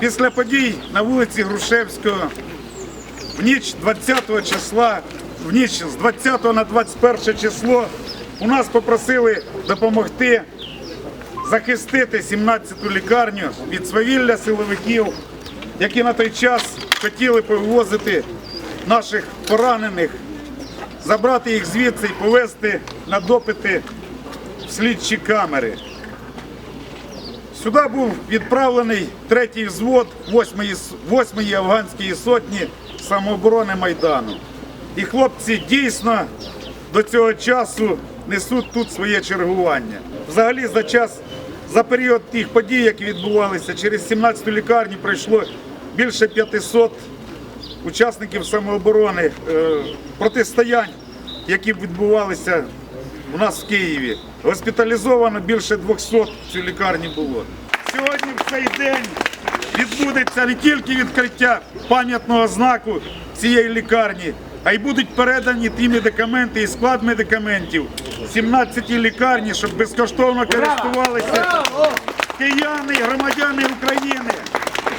Після подій на вулиці Грушевського в ніч 20 числа, в ніч з 20 на 21 число у нас попросили допомогти захистити 17-ту лікарню від свавілля силовиків, які на той час хотіли повозити наших поранених, забрати їх звідси і повезти на допити в слідчі камери. Сюди був відправлений третій взвод 8-ї, афганської сотні самооборони Майдану. І хлопці дійсно до цього часу несуть тут своє чергування. Взагалі за час, за період тих подій, які відбувалися, через 17-ту лікарню пройшло більше 500 учасників самооборони, е, протистоянь, які відбувалися у нас в Києві. Госпіталізовано більше 200 в лікарні було. Сьогодні в цей день відбудеться не тільки відкриття пам'ятного знаку цієї лікарні, а й будуть передані ті медикаменти і склад медикаментів 17 лікарні, щоб безкоштовно користувалися кияни, громадяни України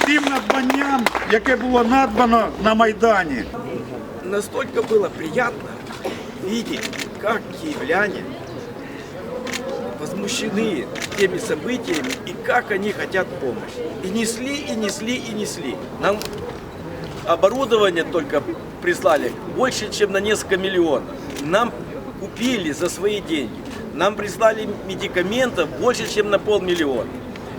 тим надбанням, яке було надбано на Майдані. настолько было приятно видеть, как киевляне возмущены теми событиями и как они хотят помощи. И несли, и несли, и несли. Нам оборудование только прислали больше, чем на несколько миллионов. Нам купили за свои деньги. Нам прислали медикаментов больше, чем на полмиллиона.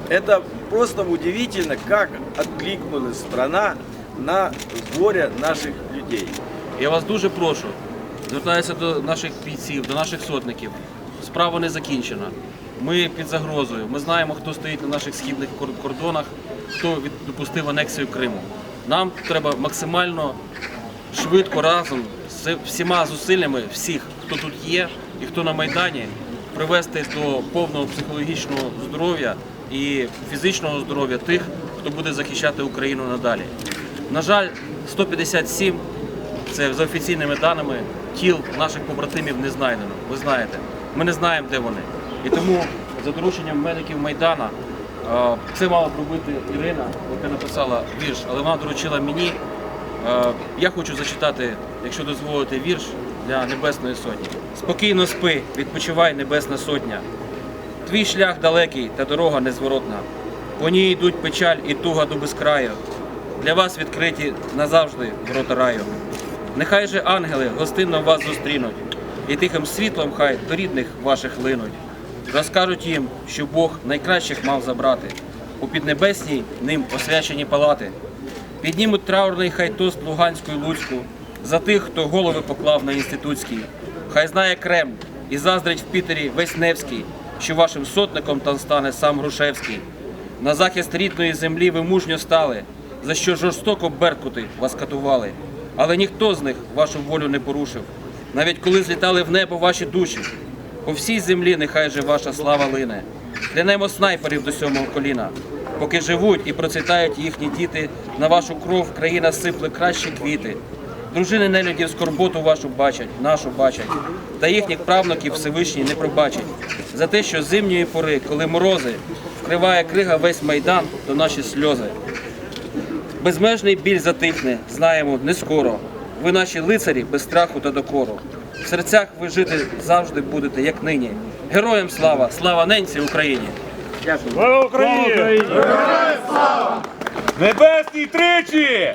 Это просто удивительно, как откликнулась страна на горе наших людей. Я вас дуже прошу, звертаюся до наших бійців, до наших сотників. Справа не закінчена. Ми під загрозою. Ми знаємо, хто стоїть на наших східних кордонах, хто допустив анексію Криму. Нам треба максимально швидко разом з всіма зусиллями всіх, хто тут є і хто на Майдані, привести до повного психологічного здоров'я і фізичного здоров'я тих, хто буде захищати Україну надалі. На жаль, 157 це за офіційними даними тіл наших побратимів не знайдено. Ви знаєте, ми не знаємо, де вони. І тому за дорученням медиків Майдана це мала б робити Ірина, яка написала вірш, але вона доручила мені. Я хочу зачитати, якщо дозволите, вірш для Небесної Сотні. Спокійно спи, відпочивай, Небесна Сотня. Твій шлях далекий та дорога незворотна. По ній йдуть печаль і туга до безкраю. Для вас відкриті назавжди ворота раю. Нехай же ангели гостинно вас зустрінуть, і тихим світлом хай до рідних ваших линуть. Розкажуть їм, що Бог найкращих мав забрати у піднебесній ним освячені палати. Піднімуть траурний хай тост Луганську і Луцьку за тих, хто голови поклав на інститутській. Хай знає Кремль і заздрить в Пітері весь Невський, що вашим сотником там стане сам Грушевський. На захист рідної землі ви мужньо стали, за що жорстоко беркути вас катували. Але ніхто з них вашу волю не порушив. Навіть коли злітали в небо ваші душі, по всій землі нехай же ваша слава лине. Клянемо снайперів до сьомого коліна. Поки живуть і процвітають їхні діти, на вашу кров країна сипле кращі квіти. Дружини нелюдів скорботу вашу бачать, нашу бачать, та їхніх правнуків Всевишній не пробачить. За те, що зимньої пори, коли морози, вкриває крига весь майдан, то наші сльози. Безмежний біль затихне, знаємо, не скоро. Ви наші лицарі без страху та докору. В серцях ви жити завжди будете, як нині. Героям слава! Слава ненці Україні! Слава Україні! Героям слава! Небесні тричі!